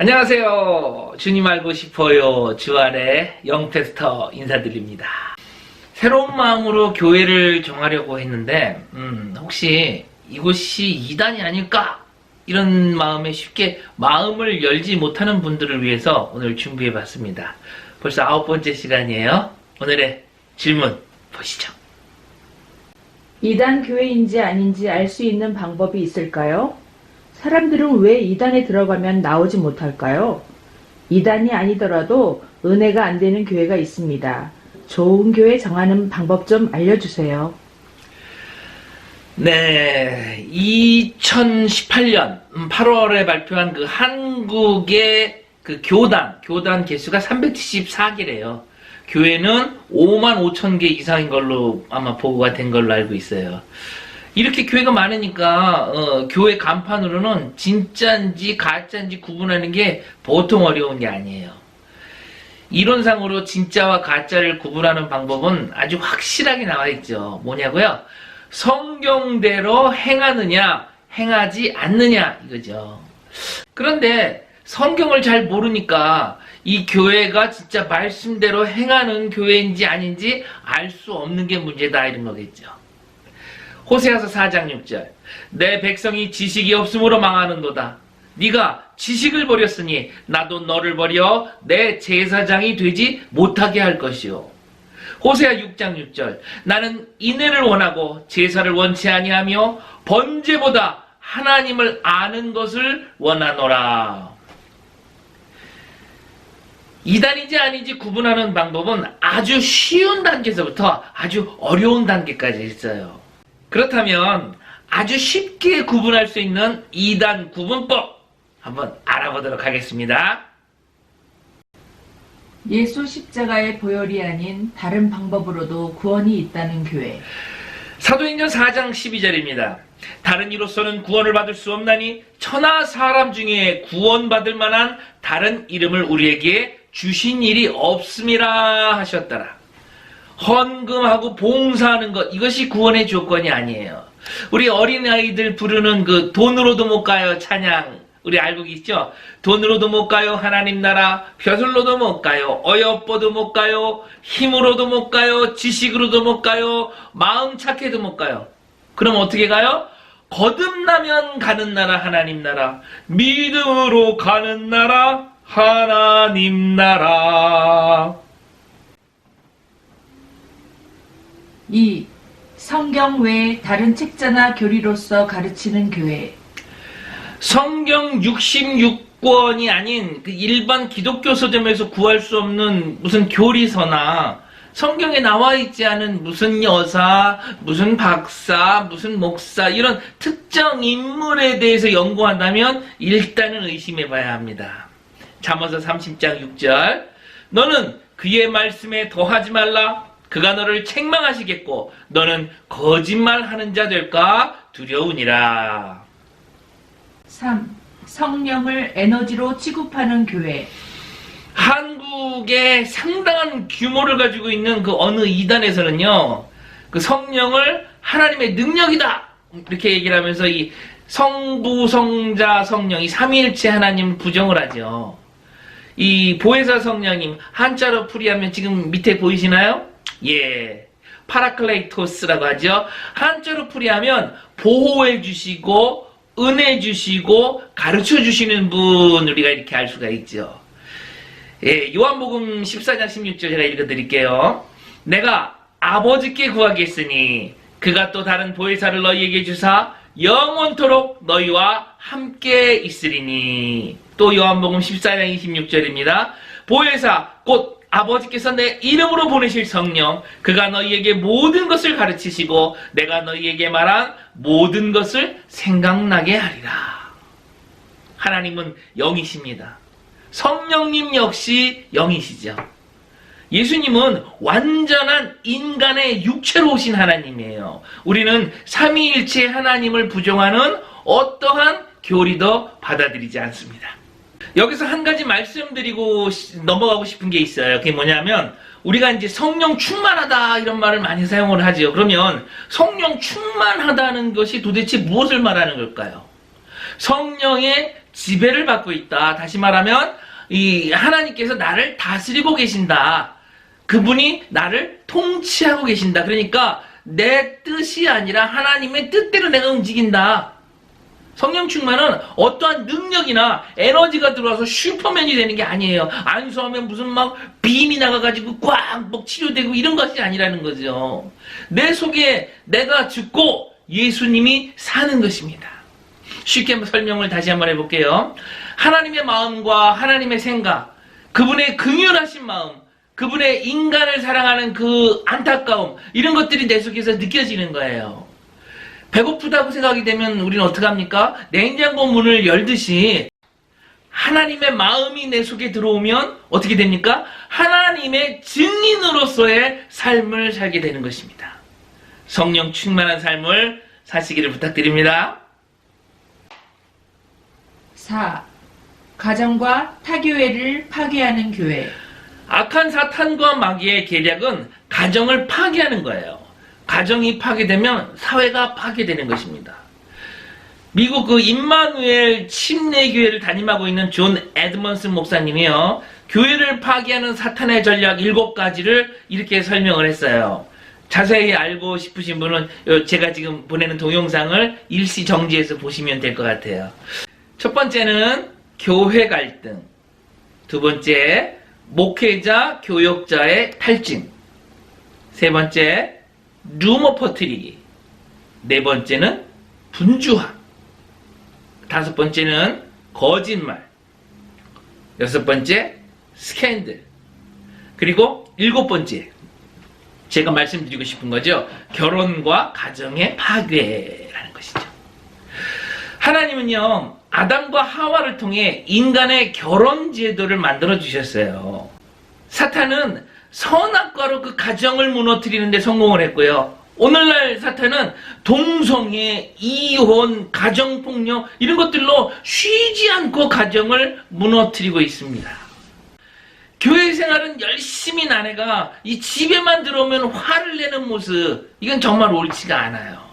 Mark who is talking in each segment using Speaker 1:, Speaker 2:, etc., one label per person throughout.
Speaker 1: 안녕하세요. 주님 알고 싶어요. 주안의 영페스터 인사드립니다. 새로운 마음으로 교회를 정하려고 했는데, 음, 혹시 이곳이 이단이 아닐까? 이런 마음에 쉽게 마음을 열지 못하는 분들을 위해서 오늘 준비해 봤습니다. 벌써 아홉 번째 시간이에요. 오늘의 질문 보시죠.
Speaker 2: 이단 교회인지 아닌지 알 수 있는 방법이 있을까요? 사람들은 왜 이단에 들어가면 나오지 못할까요? 이단이 아니더라도 은혜가 안 되는 교회가 있습니다. 좋은 교회 정하는 방법 좀 알려주세요.
Speaker 1: 네, 2018년 8월에 발표한 그 한국의 그 교단, 교단 개수가 374개래요. 교회는 5만 5천 개 이상인 걸로 아마 보고가 된 걸로 알고 있어요. 이렇게 교회가 많으니까 어, 교회 간판으로는 진짜인지 가짜인지 구분하는 게 보통 어려운 게 아니에요. 이론상으로 진짜와 가짜를 구분하는 방법은 아주 확실하게 나와 있죠. 뭐냐고요? 성경대로 행하느냐, 행하지 않느냐, 이거죠. 그런데 성경을 잘 모르니까 이 교회가 진짜 말씀대로 행하는 교회인지 아닌지 알 수 없는 게 문제다, 이런 거겠죠. 호세아서 4장 6절. 내 백성이 지식이 없으므로 망하는도다. 네가 지식을 버렸으니 나도 너를 버려 내 제사장이 되지 못하게 할 것이요. 호세아 6장 6절. 나는 인애를 원하고 제사를 원치 아니하며 번제보다 하나님을 아는 것을 원하노라. 이단인지 아닌지 구분하는 방법은 아주 쉬운 단계에서부터 아주 어려운 단계까지 있어요. 그렇다면 아주 쉽게 구분할 수 있는 이단 구분법 한번 알아보도록 하겠습니다.
Speaker 2: 예수 십자가의 보혈이 아닌 다른 방법으로도 구원이 있다는 교회.
Speaker 1: 사도행전 4장 12절입니다. 다른 이로서는 구원을 받을 수 없나니 천하 사람 중에 구원받을 만한 다른 이름을 우리에게 주신 일이 없음이라 하셨더라. 헌금하고 봉사하는 것 이것이 구원의 조건이 아니에요. 우리 어린아이들 부르는 그 돈으로도 못 가요 찬양 우리 알고 있죠? 돈으로도 못 가요 하나님 나라 벼슬로도 못 가요 어여뻐도 못 가요 힘으로도 못 가요 지식으로도 못 가요 마음 착해도 못 가요 그럼 어떻게 가요? 거듭나면 가는 나라 하나님 나라 믿음으로 가는 나라 하나님 나라
Speaker 2: 2. 성경 외에 다른 책자나 교리로서 가르치는 교회.
Speaker 1: 성경 66권이 아닌 그 일반 기독교 서점에서 구할 수 없는 무슨 교리서나 성경에 나와 있지 않은 무슨 여사, 무슨 박사, 무슨 목사 이런 특정 인물에 대해서 연구한다면 일단은 의심해 봐야 합니다. 잠언서 30장 6절 너는 그의 말씀에 더하지 말라 그가 너를 책망하시겠고 너는 거짓말하는 자 될까 두려우니라.
Speaker 2: 3. 성령을 에너지로 취급하는 교회.
Speaker 1: 한국의 상당한 규모를 가지고 있는 그 어느 이단에서는요, 그 성령을 하나님의 능력이다! 이렇게 얘기를 하면서 이 성부, 성자, 성령, 이 삼위일체 하나님 부정을 하죠. 이 보혜사 성령님, 한자로 풀이하면 지금 밑에 보이시나요? 예. 파라클레이토스라고 하죠. 한자로 풀이하면 보호해 주시고, 은혜 주시고, 가르쳐 주시는 분, 우리가 이렇게 알 수가 있죠. 예, 요한복음 14장 16절 제가 읽어 드릴게요. 내가 아버지께 구하겠으니 그가 또 다른 보혜사를 너희에게 주사 영원토록 너희와 함께 있으리니 또 요한복음 14장 26절입니다. 보혜사 곧 아버지께서 내 이름으로 보내실 성령 그가 너희에게 모든 것을 가르치시고 내가 너희에게 말한 모든 것을 생각나게 하리라. 하나님은 영이십니다. 성령님 역시 영이시죠. 예수님은 완전한 인간의 육체로 오신 하나님이에요. 우리는 삼위일체 하나님을 부정하는 어떠한 교리도 받아들이지 않습니다. 여기서 한 가지 말씀드리고 시- 넘어가고 싶은 게 있어요. 그게 뭐냐면 우리가 이제 성령 충만하다 이런 말을 많이 사용을 하죠. 그러면 성령 충만하다는 것이 도대체 무엇을 말하는 걸까요? 성령의 지배를 받고 있다. 다시 말하면 이 하나님께서 나를 다스리고 계신다. 그분이 나를 통치하고 계신다. 그러니까 내 뜻이 아니라 하나님의 뜻대로 내가 움직인다. 성령 충만은 어떠한 능력이나 에너지가 들어와서 슈퍼맨이 되는 게 아니에요. 안수하면 무슨 막 빔이 나가가지고 꽉막 치료되고 이런 것이 아니라는 거죠. 내 속에 내가 죽고 예수님이 사는 것입니다. 쉽게 설명을 다시 한번 해볼게요. 하나님의 마음과 하나님의 생각, 그분의 긍휼하신 마음, 그분의 인간을 사랑하는 그 안타까움, 이런 것들이 내 속에서 느껴지는 거예요. 배고프다고 생각이 되면 우리는 어떡합니까? 냉장고 문을 열듯이 하나님의 마음이 내 속에 들어오면 어떻게 됩니까? 하나님의 증인으로서의 삶을 살게 되는 것입니다. 성령 충만한 삶을 사시기를 부탁드립니다.
Speaker 2: 4. 가정과 타교회를 파괴하는 교회.
Speaker 1: 악한 사탄과 마귀의 계략은 가정을 파괴하는 거예요. 가정이 파괴되면 사회가 파괴되는 것입니다. 미국 그 임마누엘 침례교회를 담임하고 있는 존 에드먼슨 목사님이요. 교회를 파괴하는 사탄의 전략 7가지를 이렇게 설명을 했어요. 자세히 알고 싶으신 분은 요 제가 지금 보내는 동영상을 일시 정지해서 보시면 될 것 같아요. 첫 번째는 교회 갈등. 두 번째, 목회자, 교역자의 탈진. 세 번째, 루머 퍼뜨리기. 네 번째는 분주함. 다섯 번째는 거짓말. 여섯 번째, 스캔들. 그리고 일곱 번째, 제가 말씀드리고 싶은 거죠. 결혼과 가정의 파괴라는 것이죠. 하나님은요, 아담과 하와를 통해 인간의 결혼 제도를 만들어 주셨어요. 사탄은 선악과로 그 가정을 무너뜨리는데 성공을 했고요. 오늘날 사탄은 동성애, 이혼, 가정폭력, 이런 것들로 쉬지 않고 가정을 무너뜨리고 있습니다. 교회 생활은 열심히 나내가 이 집에만 들어오면 화를 내는 모습, 이건 정말 옳지가 않아요.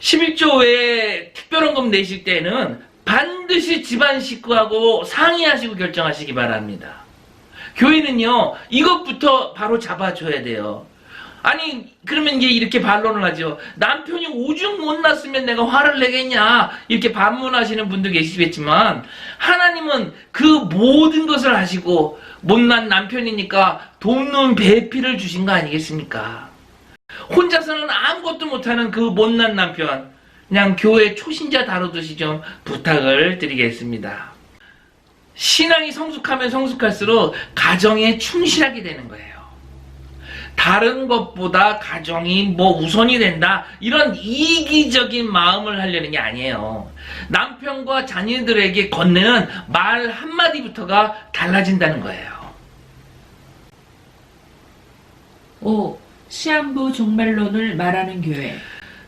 Speaker 1: 11조 외에 특별원금 내실 때는 반드시 집안 식구하고 상의하시고 결정하시기 바랍니다. 교회는요, 이것부터 바로 잡아줘야 돼요. 아니, 그러면 이제 이렇게 반론을 하죠. 남편이 오죽 못 났으면 내가 화를 내겠냐. 이렇게 반문하시는 분도 계시겠지만, 하나님은 그 모든 것을 하시고, 못난 남편이니까 돕는 배필을 주신 거 아니겠습니까? 혼자서는 아무것도 못하는 그 못난 남편, 그냥 교회 초신자 다루듯이 좀 부탁을 드리겠습니다. 신앙이 성숙하면 성숙할수록 가정에 충실하게 되는 거예요. 다른 것보다 가정이 뭐 우선이 된다. 이런 이기적인 마음을 하려는 게 아니에요. 남편과 자녀들에게 건네는 말 한마디부터가 달라진다는 거예요.
Speaker 2: 5. 시한부 종말론을 말하는 교회.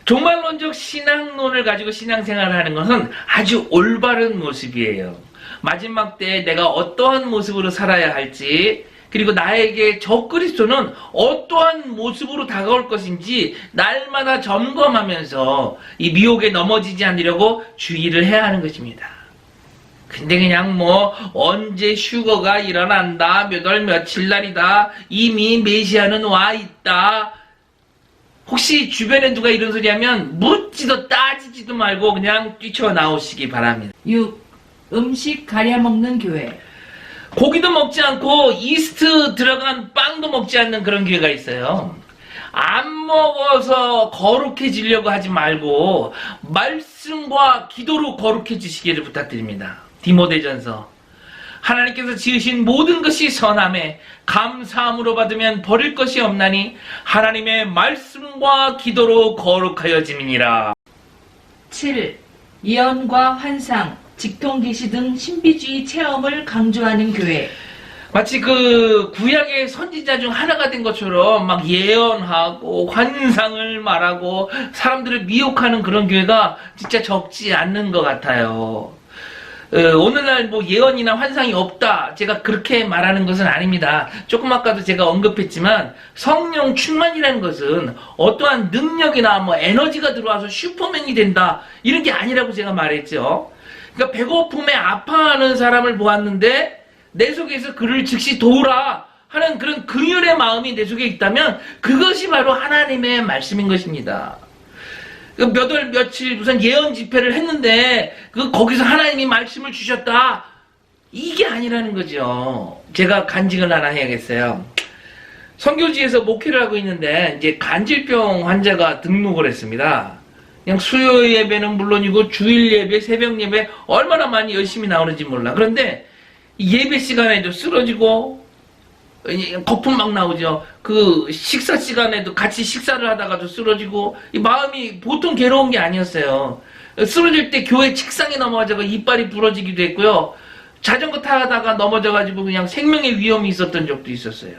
Speaker 1: 종말론적 신앙론을 가지고 신앙생활을 하는 것은 아주 올바른 모습이에요. 마지막 때에 내가 어떠한 모습으로 살아야 할지, 그리고 나에게 저 그리스도는 어떠한 모습으로 다가올 것인지 날마다 점검하면서 이 미혹에 넘어지지 않으려고 주의를 해야 하는 것입니다. 근데 그냥 뭐 언제 휴거가 일어난다 몇 월 며칠 날이다 이미 메시아는 와 있다 혹시 주변에 누가 이런 소리 하면 묻지도 따지지도 말고 그냥 뛰쳐나오시기 바랍니다
Speaker 2: 6. 음식 가려 먹는 교회.
Speaker 1: 고기도 먹지 않고 이스트 들어간 빵도 먹지 않는 그런 교회가 있어요. 안 먹어서 거룩해지려고 하지 말고 말씀과 기도로 거룩해지시기를 부탁드립니다. 디모데전서 하나님께서 지으신 모든 것이 선함에 감사함으로 받으면 버릴 것이 없나니 하나님의 말씀과 기도로 거룩하여짐이니라.
Speaker 2: 7. 예언과 환상, 직통계시 등 신비주의 체험을 강조하는 교회.
Speaker 1: 마치 그 구약의 선지자 중 하나가 된 것처럼 막 예언하고 환상을 말하고 사람들을 미혹하는 그런 교회가 진짜 적지 않는 것 같아요. 어, 오늘날 뭐 예언이나 환상이 없다. 제가 그렇게 말하는 것은 아닙니다. 조금 아까도 제가 언급했지만 성령 충만이라는 것은 어떠한 능력이나 뭐 에너지가 들어와서 슈퍼맨이 된다. 이런 게 아니라고 제가 말했죠. 그러니까 배고픔에 아파하는 사람을 보았는데 내 속에서 그를 즉시 도우라 하는 그런 긍휼의 마음이 내 속에 있다면 그것이 바로 하나님의 말씀인 것입니다. 그몇월 며칠 무슨 예언 집회를 했는데 그 거기서 하나님이 말씀을 주셨다. 이게 아니라는 거죠. 제가 간증을 하나 해야겠어요. 선교지에서 목회를 하고 있는데 이제 간질병 환자가 등록을 했습니다. 그냥 수요 예배는 물론이고 주일 예배, 새벽 예배 얼마나 많이 열심히 나오는지 몰라. 그런데 이 예배 시간에도 쓰러지고 이 거품 막 나오죠. 그 식사 시간에도 같이 식사를 하다가도 쓰러지고 이 마음이 보통 괴로운 게 아니었어요. 쓰러질 때 교회 책상에 넘어가지고 이빨이 부러지기도 했고요. 자전거 타다가 넘어져가지고 그냥 생명의 위험이 있었던 적도 있었어요.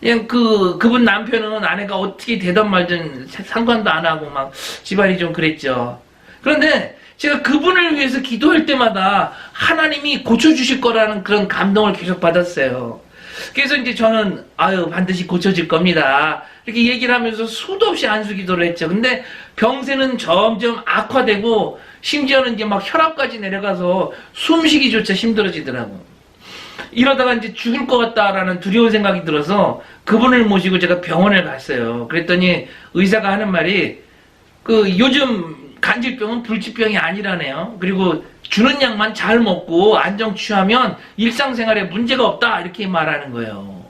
Speaker 1: 그냥 그 그분 남편은 아내가 어떻게 되든 말든 상관도 안 하고 막 집안이 좀 그랬죠. 그런데 제가 그분을 위해서 기도할 때마다 하나님이 고쳐주실 거라는 그런 감동을 계속 받았어요. 그래서 이제 저는 아유 반드시 고쳐질 겁니다. 이렇게 얘기를 하면서 수도 없이 안수 기도를 했죠. 근데 병세는 점점 악화되고 심지어는 이제 막 혈압까지 내려가서 숨쉬기조차 힘들어지더라고. 이러다가 이제 죽을 것 같다라는 두려운 생각이 들어서 그분을 모시고 제가 병원을 갔어요. 그랬더니 의사가 하는 말이 그 요즘 간질병은 불치병이 아니라네요. 그리고 주는 약만 잘 먹고 안정 취하면 일상생활에 문제가 없다 이렇게 말하는 거예요.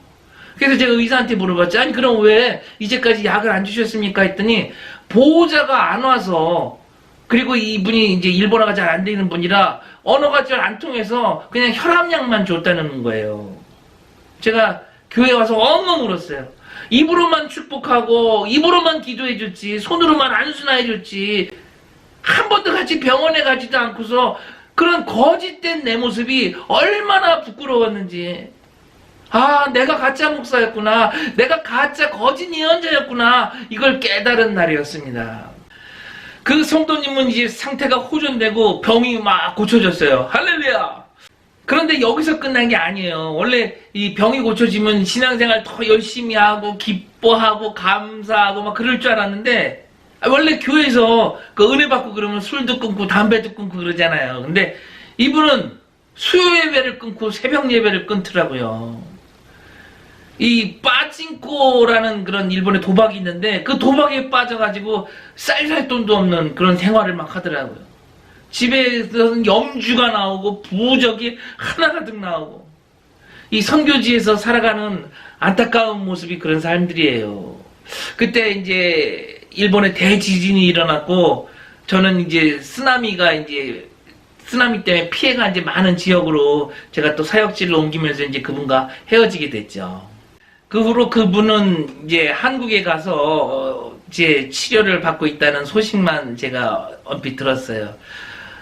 Speaker 1: 그래서 제가 의사한테 물어봤죠. 아니 그럼 왜 이제까지 약을 안 주셨습니까? 했더니 보호자가 안 와서 그리고 이분이 이제 일본어가 잘 안 되는 분이라 언어가 잘 안 통해서 그냥 혈압약만 줬다는 거예요. 제가 교회 와서 엉엉 울었어요. 입으로만 축복하고 입으로만 기도해 줬지 손으로만 안수나 해 줬지 한 번도 같이 병원에 가지도 않고서 그런 거짓된 내 모습이 얼마나 부끄러웠는지 아 내가 가짜 목사였구나 내가 가짜 거짓 예언자였구나 이걸 깨달은 날이었습니다 그 성도님은 이제 상태가 호전되고 병이 막 고쳐졌어요 할렐루야 그런데 여기서 끝난 게 아니에요. 원래 이 병이 고쳐지면 신앙생활 더 열심히 하고 기뻐하고 감사하고 막 그럴 줄 알았는데 아, 원래 교회에서 그 은혜 받고 그러면 술도 끊고 담배도 끊고 그러잖아요. 근데 이분은 수요 예배를 끊고 새벽 예배를 끊더라고요. 이 빠진코라는 그런 일본의 도박이 있는데 그 도박에 빠져가지고 쌀살 돈도 없는 그런 생활을 막 하더라고요. 집에서는 염주가 나오고 부적이 하나가득 나오고 이 선교지에서 살아가는 안타까운 모습이 그런 사람들이에요. 그때 이제 일본에 대지진이 일어났고 저는 이제 쓰나미가 이제 쓰나미 때문에 피해가 이제 많은 지역으로 제가 또 사역지를 옮기면서 이제 그분과 헤어지게 됐죠. 그 후로 그분은 이제 한국에 가서 어, 이제 치료를 받고 있다는 소식만 제가 얼핏 들었어요.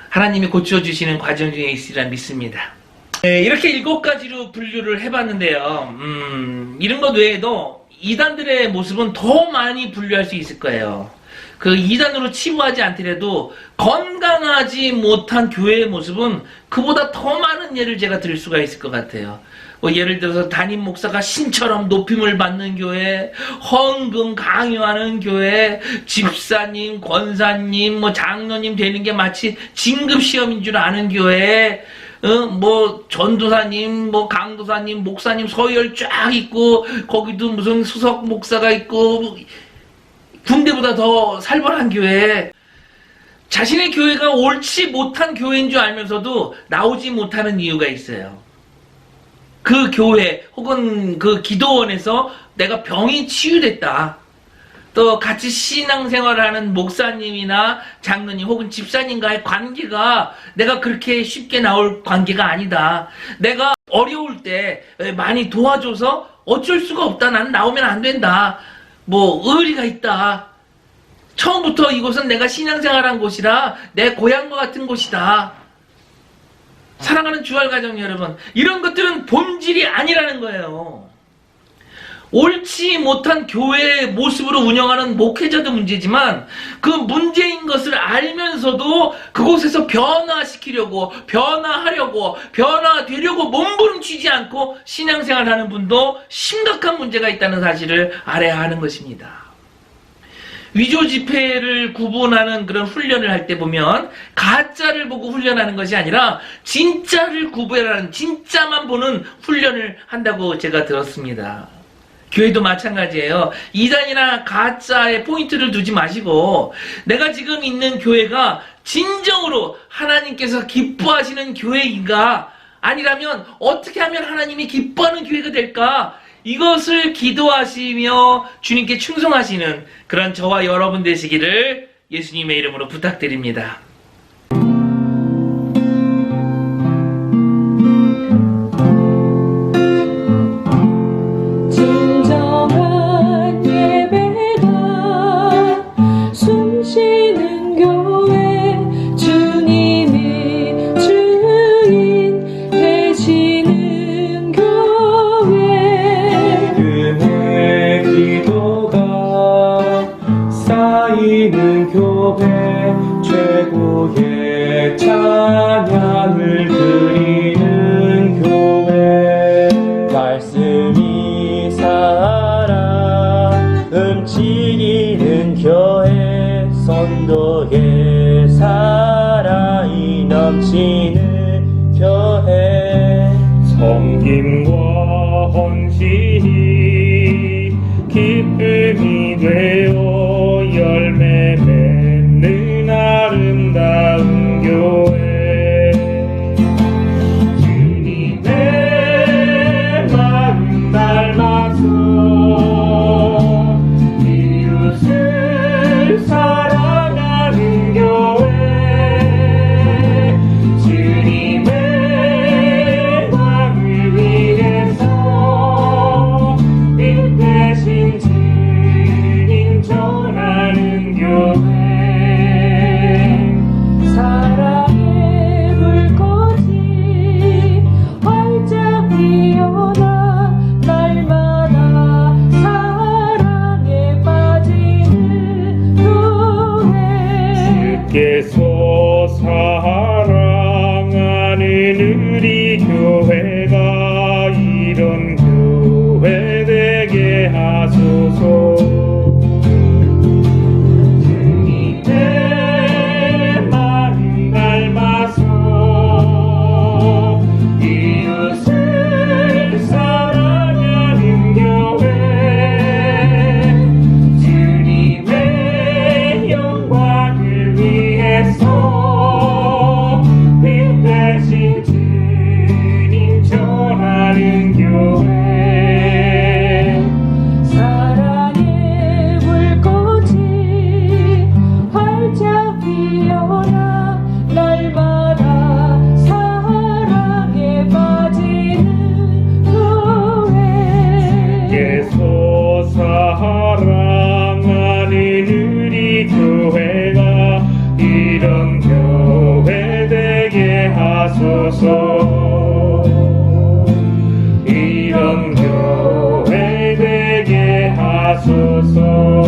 Speaker 1: 하나님이 고쳐주시는 과정 중에 있으리라 믿습니다. 네, 이렇게 일곱 가지로 분류를 해봤는데요. 음, 이런 것 외에도 이단들의 모습은 더 많이 분류할 수 있을 거예요. 그 이단으로 치부하지 않더라도 건강하지 못한 교회의 모습은 그보다 더 많은 예를 제가 드릴 수가 있을 것 같아요. 뭐 예를 들어서 담임 목사가 신처럼 높임을 받는 교회, 헌금 강요하는 교회, 집사님, 권사님, 뭐 장로님 되는 게 마치 진급 시험인 줄 아는 교회, 어, 뭐 전도사님, 뭐 강도사님, 목사님 서열 쫙 있고 거기도 무슨 수석 목사가 있고 군대보다 더 살벌한 교회. 자신의 교회가 옳지 못한 교회인 줄 알면서도 나오지 못하는 이유가 있어요. 그 교회 혹은 그 기도원에서 내가 병이 치유됐다. 또 같이 신앙생활을 하는 목사님이나 장로님 혹은 집사님과의 관계가 내가 그렇게 쉽게 나올 관계가 아니다. 내가 어려울 때 많이 도와줘서 어쩔 수가 없다. 나는 나오면 안 된다. 뭐 의리가 있다. 처음부터 이곳은 내가 신앙생활한 곳이라 내 고향과 같은 곳이다. 사랑하는 주알 가정 여러분, 이런 것들은 본질이 아니라는 거예요. 옳지 못한 교회의 모습으로 운영하는 목회자도 문제지만 그 문제인 것을 알면서도 그곳에서 변화시키려고 변화하려고 변화되려고 몸부림치지 않고 신앙생활하는 분도 심각한 문제가 있다는 사실을 알아야 하는 것입니다. 위조 지폐를 구분하는 그런 훈련을 할 때 보면 가짜를 보고 훈련하는 것이 아니라 진짜를 구별하는 진짜만 보는 훈련을 한다고 제가 들었습니다. 교회도 마찬가지예요. 이단이나 가짜에 포인트를 두지 마시고 내가 지금 있는 교회가 진정으로 하나님께서 기뻐하시는 교회인가 아니라면 어떻게 하면 하나님이 기뻐하는 교회가 될까 이것을 기도하시며 주님께 충성하시는 그런 저와 여러분 되시기를 예수님의 이름으로 부탁드립니다.
Speaker 3: 그 기쁨이 되어 열매 so